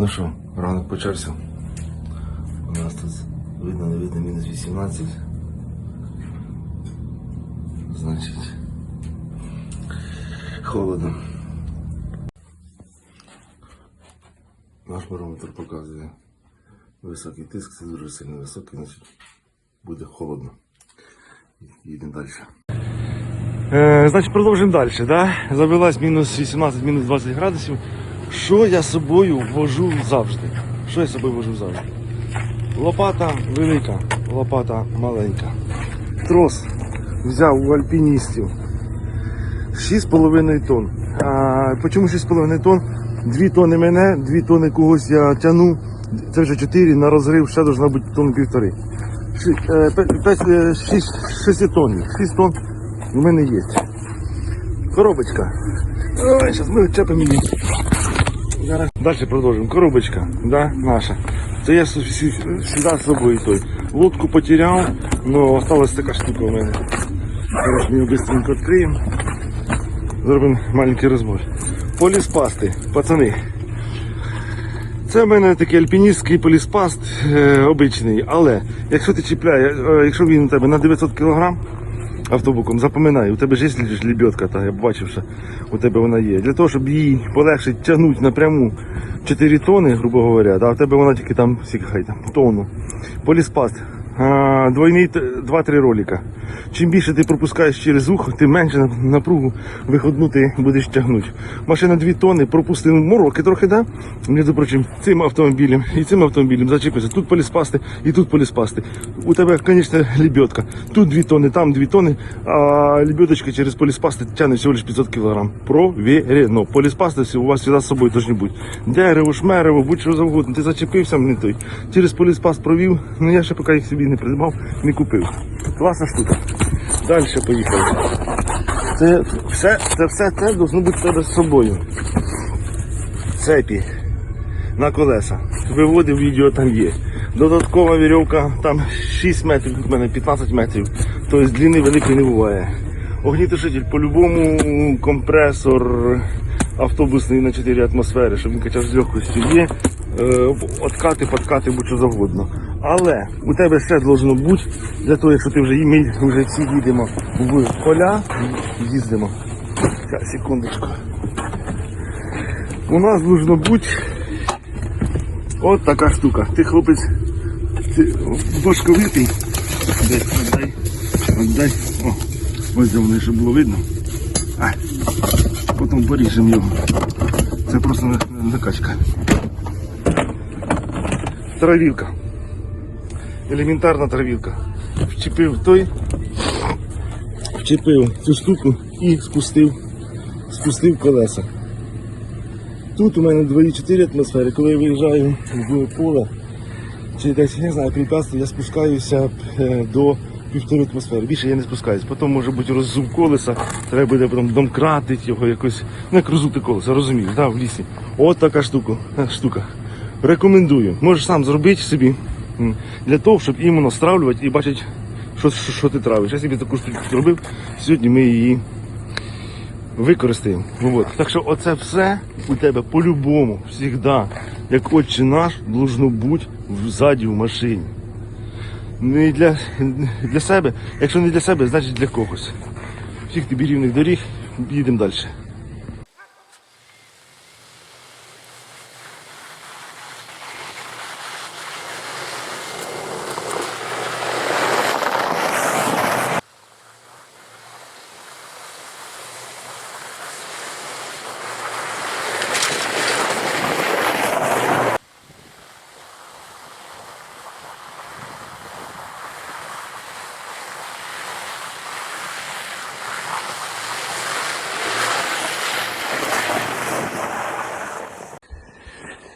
Ну що, ранок почався. У нас тут видно, не видно мінус 18. Значить, холодно. Наш барометр показує високий тиск, це дуже сильно високий, значить буде холодно. Їдемо далі. Е, значить, продовжимо далі. Да? Завелась мінус 18, мінус 20 градусів. Що я собою вожу завжди? Що я собою вожу завжди? Лопата велика, лопата маленька. Трос взяв у альпіністів 6,5 тонн. А, чому 6,5 тонн? 2 тонни мене, 2 тонни когось я тяну. Це вже 4 на розрив, ще должна бути тонн півтори. 6 тонн. 6 тонн у мене є. Коробочка. Зараз ми чепимо її. Далі продовжимо. Коробочка, да, наша. Це я завжди з собою той. Лодку потеряв, але осталась така штука у мене. Зараз ми її швидко відкриємо. Зробимо маленький розбор. Поліспасти, пацани. Це в мене такий альпіністський поліспаст е, обичний, але якщо ти чіпляє, е, якщо він у тебе на 900 кг автобуком, запам'ятай, у тебе ж є лебедка, та я бачив, що у тебе вона є. Для того, щоб її полегшити тягнути напряму 4 тони, грубо говоря, а у тебе вона тільки там, скільки хай там, тонну. Поліспаст. А, Двойний 2-3 ролика. Чим більше ти пропускаєш через ухо, тим менше напругу виходну ти будеш тягнути. Машина 2 тони, пропустив мороки трохи, да? Між прочим, цим автомобілем і цим автомобілем зачепився. Тут поліспасти і тут поліспасти. У тебе, звісно, лебедка. Тут 2 тони, там 2 тони, а лебедочка через поліспасти тягне всього лише 500 кг. Провірено. Поліспасти у вас завжди з собою повинні бути. Дерево, шмерево, будь-що завгодно. Ти зачепився, не той. Через поліспаст провів, ну я ще поки їх собі не придбав, не купив. Класна штука. Далі поїхали. Це все, це все це должно бути тебе з собою. Цепі на колеса. Виводив відео там є. Додаткова вірьовка, там 6 метрів, тут мене 15 метрів. Тобто длини великої не буває. Огнітушитель по-любому компресор автобусний на 4 атмосфери, щоб він качав з легкостю є. Е, откати, подкати, будь-що завгодно. Але у тебе ще должно бути, для того, якщо ти вже і ми вже всі їдемо в поля, їздимо. Зараз, секундочку. У нас должно бути от така штука. Ти хлопець ти башковитий. Дай, отдай, отдай. О, ось де воно, щоб було видно. А, потім поріжемо його. Це просто на- накачка. Травілка. Елементарна травілка. Вчепив той, вчепив цю штуку і спустив, спустив колеса. Тут у мене 2,4 атмосфери. Коли я виїжджаю в поле, чи десь, не знаю, препятствие, я спускаюся е, до півтори атмосфери. Більше я не спускаюсь. Потім може бути роззув колеса, треба буде потім домкратити його якось, ну як розути колеса, розумієш, да, в лісі. От така штука. е, штука. Рекомендую. Можеш сам зробити собі для того, щоб іменно стравлювати і бачити, що, що, що ти травиш. Я собі таку штуку зробив. Сьогодні ми її використаємо. Ну, от. Так що оце все у тебе по-любому, завжди, як отче наш, должно бути ззаді в машині. Не для, для себе. Якщо не для себе, значить для когось. Всіх тобі рівних доріг, їдемо далі.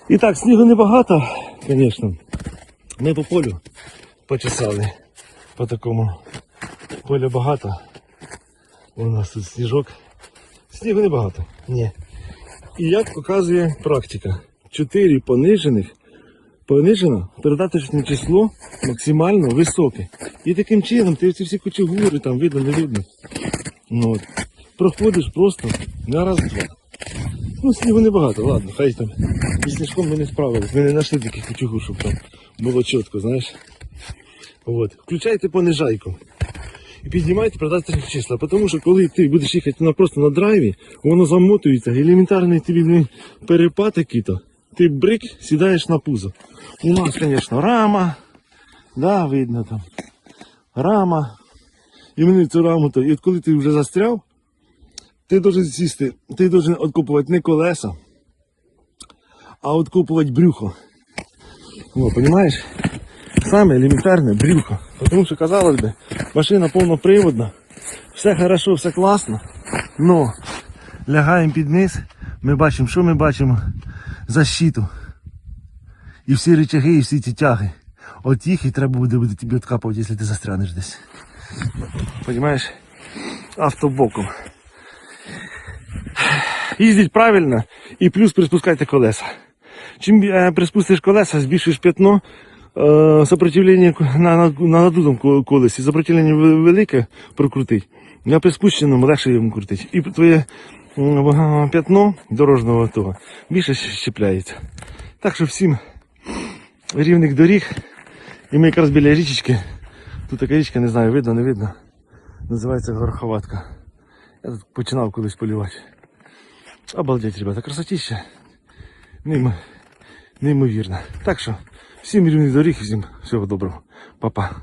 І так, снігу небагато, звісно. Ми по полю почесали. По такому поля багато. У нас тут сніжок. Снігу небагато. Ні. І як показує практика, 4 понижених понижено передаточне число максимально високе. І таким чином ти ці всі кучугури там видно, не видно. Ну, от. Проходиш просто на раз-два. Ну, снігу небагато, ладно, хай там. І сніжком ми не справились. Ми не знайшли таких кутюгу, щоб там було чітко, знаєш. От. Включайте понижайку. І піднімайте продати числа. Тому що коли ти будеш їхати на, просто на драйві, воно замотується, елементарний тобі перепад який-то. Ти брик, сідаєш на пузо. У нас, звісно, рама. Да, видно там. Рама. І мені цю раму то. І от коли ти вже застряв, ти должен сісти, ти должен откупувати не колеса, а откупувати брюхо. О, понимаешь? Саме елементарне брюхо. Тому що, казалось би, машина повноприводна, все хорошо, все класно, но лягаємо під низ, ми бачимо, що ми бачимо? Защиту. І всі рычаги, і всі ці тяги. От їх і треба буде, буде тобі откапувати, якщо ти застрянеш десь. Понимаешь? Автобоком. Їздіть правильно і плюс приспускайте колеса. Чим е, приспустиш колеса, збільшуєш п'ятно, е, сопротивлення на, на, на надутому колесі, сопротивлення велике прокрутить. На приспущеному легше йому крутить. І твоє п'ятно дорожнього того більше щепляється. Так що всім рівних доріг. І ми якраз біля річечки. Тут така річка, не знаю, видно, не видно. Називається Горховатка. Я тут починав колись полювати. Обалдеть, ребята, красотища. Неймо, неймовірно. Так що, всім рівних доріг і всім всього доброго. Па-па.